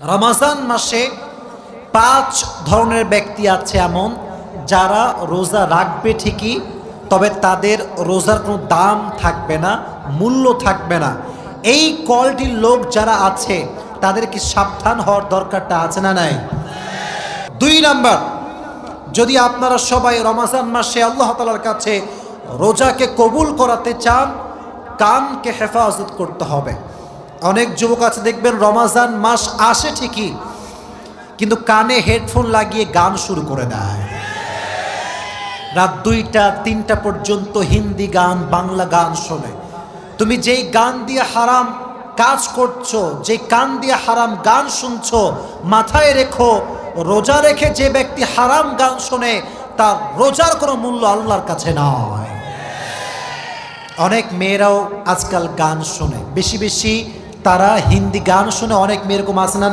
রমাজান মাসে পাঁচ ধরনের ব্যক্তি আছে এমন, যারা রোজা রাখবে ঠিকই, তবে তাদের রোজার কোনো দাম থাকবে না, মূল্য থাকবে না। এই কলটির লোক যারা আছে, তাদের কি সাবধান হওয়ার দরকারটা আছে না নাই? দুই নাম্বার, যদি আপনারা সবাই রমাজান মাসে আল্লাহ তালার কাছে রোজাকে কবুল করাতে চান, কানকে হেফাজত করতে হবে। অনেক যুবক আছে, দেখবেন রমাজান মাস আসে ঠিকই, কিন্তু কানে হেডফোন লাগিয়ে গান শুরু করে দেয়। রাত দুইটা, তিনটা পর্যন্ত হিন্দি গান, বাংলা গান শোনে। তুমি যেই গান দিয়ে হারাম কাজ করছ যে কান দিয়ে হারাম গান শুনছো, মাথায় রেখো, রোজা রেখে যে ব্যক্তি হারাম গান শোনে, তার রোজার কোনো মূল্য আল্লাহর কাছে নয়। অনেক মেয়েরাও আজকাল গান শোনে। বেশি বেশি তারা হিন্দি গান শুনে অনেক মেয়েরকম আছে না?